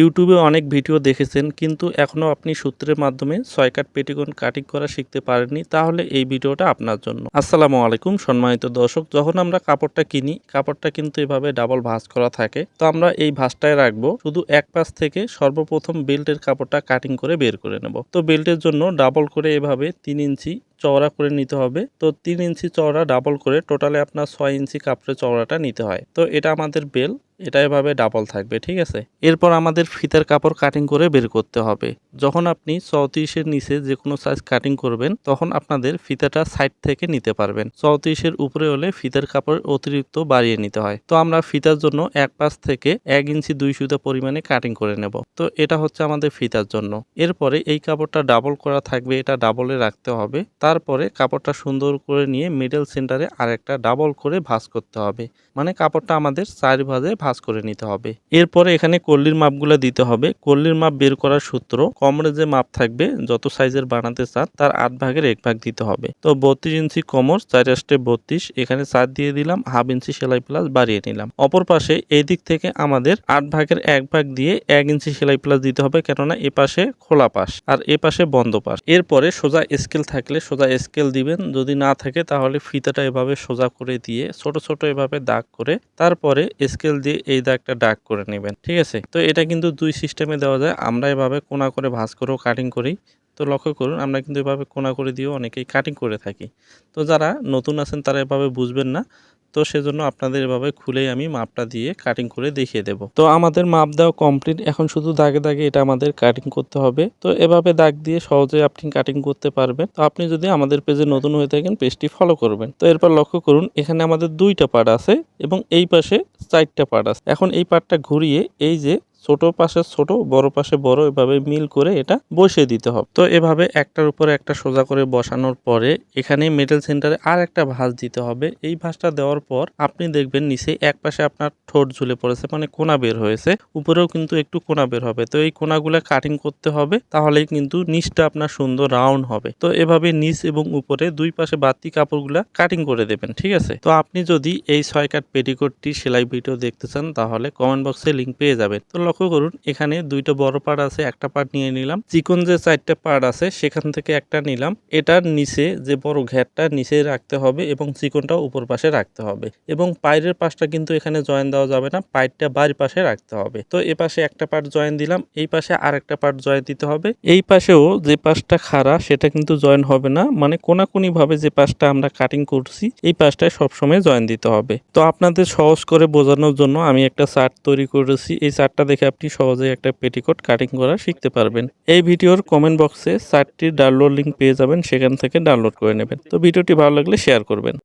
ইউটিউবে অনেক ভিডিও দেখেছেন, কিন্তু এখনও আপনি সূত্রের মাধ্যমে ছয় কাট পেটিকোন কাটিং করা শিখতে পারেননি, তাহলে এই ভিডিওটা আপনার জন্য। আসসালামু আলাইকুম, সম্মানিত দর্শক, যখন আমরা কাপড়টা কিনি, কাপড়টা কিন্তু এভাবে ডাবল ভাঁজ করা থাকে, তো আমরা এই ভাঁজটায় রাখব, শুধু এক পাশ থেকে সর্বপ্রথম বেল্টের কাপড়টা কাটিং করে বের করে নেব। তো বেল্টের জন্য ডাবল করে এভাবে তিন ইঞ্চি চওড়া করে নিতে হবে। তো তিন ইঞ্চি চওড়া ডাবল করে টোটালে আপনার ছয় ইঞ্চি কাপড়ের চওড়াটা নিতে হয়। তো এটা আমাদের বেল এটা এভাবে ডাবল থাকবে, ঠিক আছে? এরপর আমাদের ফিতার কাপড় কাটিং করে বের করতে হবে। যখন আপনি চৌত্রিশের নিচে যে কোনো সাইজ কাটিং করবেন, তখন আপনাদের ফিতাটা সাইড থেকে নিতে পারবেন। চৌত্রিশের উপরে হলে ফিতার কাপড় অতিরিক্ত বাড়িয়ে নিতে হয়। তো আমরা ফিতার জন্য এক পাশ থেকে এক ইঞ্চি দুই সুতা পরিমাণে কাটিং করে নেব। তো এটা হচ্ছে আমাদের ফিতার জন্য। এরপরে এই কাপড়টা ডাবল করা থাকবে, এটা ডাবলে রাখতে হবে। তারপরে কাপড়টা সুন্দর করে নিয়ে মিডল সেন্টারে আরেকটা ডাবল করে ভাঁজ করতে হবে। মানে কাপড়টা আমাদের চার ভাঁজে ভাঁজ করে নিতে হবে। এরপরে এখানে কল্লির মাপগুলো দিতে হবে। কল্লির মাপ বের করার সূত্র, কমরে যে মাপ থাকবে, যত সাইজের বানাতে চান, তার আট ভাগের এক ভাগ দিতে হবে। তো বত্রিশ ইঞ্চি কমর, চার আসটে বত্রিশ, এখানে চার দিয়ে দিলাম, হাফ ইঞ্চি সেলাই প্লাস বাড়িয়ে নিলাম। অপর পাশে এই দিক থেকে আমাদের আট ভাগের এক ভাগ দিয়ে এক ইঞ্চি সেলাই প্লাস দিতে হবে, কেননা এ পাশে খোলা পাশ আর এ পাশে বন্ধ পাশ। এরপরে সোজা স্কেল থাকলে সোজা স্কেল দিবেন। যদি না থাকে তাহলে ফিতাটা এভাবে সোজা করে দিয়ে ছোট ছোট এভাবে দাগ করে তারপরে স্কেল দিয়ে এই দাগটা ডাক করে নেবেন। ঠিক আছে? তো এটা কিন্তু দুই সিস্টেমে দেওয়া যায়। আমরা এভাবে কোনা করে ভাঁজ করেও কাটিং করি। তো লক্ষ্য করুন, আমরা কিন্তু এভাবে কোনা করে দিয়েও অনেকেই কাটিং করে থাকি। তো যারা নতুন আছেন তারা এভাবে বুঝবেন না। তো সেজন্য আপনাদের এভাবে খুলেই আমি মাপটা দিয়ে কাটিং করে দেখিয়ে দেব। তো আমাদের মাপ দেওয়া কমপ্লিট এখন শুধু দাগে দাগে এটা আমাদের কাটিং করতে হবে। তো এভাবে দাগ দিয়ে সহজে আপনি কাটিং করতে পারবেন। তো আপনি যদি আমাদের পেজে নতুন হয়ে থাকেন পেজটি ফলো করবেন। তো এরপর লক্ষ্য করুন, এখানে আমাদের দুইটা পার্ট আছে এবং এই পাশে চারটা পার্ট আছে। এখন এই পার্টটা ঘুরিয়ে এই যে ছোট পাশে ছোট, বড় পাশে বড় এভাবে মিল করে এটা বসিয়ে দিতে হবে। তো এভাবে একটার উপরে একটা সোজা করে বসানোর পরে এখানে মেটাল সেন্টারে আর একটা ভাঁজ দিতে হবে। এই ভাঁজটা দেওয়ার পর আপনি দেখবেন নিচে এক পাশে আপনার ঠোঁট ঝুলে পড়েছে মানে কোনা বের হয়েছে। উপরেও কিন্তু একটু কোনা বের হবে। তো এই কোনাগুলো কাটিং করতে হবে, তাহলেই কিন্তু নিচটা আপনার সুন্দর রাউন্ড হবে। তো এভাবে নিচ এবং উপরে দুই পাশে বাড়তি কাপড়গুলা কাটিং করে দেবেন, ঠিক আছে? তো আপনি যদি এই ছয় কাট পেটিকোটটি সেলাই ভিডিও দেখতে চান, তাহলে কমেন্ট বক্সে লিঙ্ক পেয়ে যাবেন। তো লক্ষ্য করুন, এখানে দুইটা বড় পার্ট আছে, একটা পার্ট নিয়ে নিলাম। চিকন যে চারটা পার্ট আছে, সেখান থেকে একটা নিলাম। এটার নিচে যে বড় ঘ্যাটটা, নিচে রাখতে হবে এবং চিকনটা উপর পাশে রাখতে হবে। এবং পায়ের পাশটা কিন্তু এখানে জয়েন দেওয়া যাবে না পাইপটা বাড়ির পাশে রাখতে হবে। তো এ পাশে একটা পার্ট জয়েন দিলাম, এই পাশে আর একটা পার্ট জয়েন দিতে হবে। এই পাশেও যে পাশটা খাড়া সেটা কিন্তু জয়েন হবে না মানে কোনাকুনি ভাবে যে পাশটা আমরা কাটিং করছি, এই পাশটায় সবসময় জয়েন দিতে হবে। তো আপনাদের সহজ করে বোঝানোর জন্য আমি একটা চার্ট তৈরি করেছি, এই চার্টটা দেখে আপনি সহজেই একটা পেটিকোট কাটিং করা শিখতে পারবেন। এই ভিডিওর কমেন্ট বক্সে চারটির ডাউনলোড লিঙ্ক পেয়ে যাবেন, সেখান থেকে ডাউনলোড করে নেবেন। তো ভিডিওটি ভালো লাগলে শেয়ার করবেন।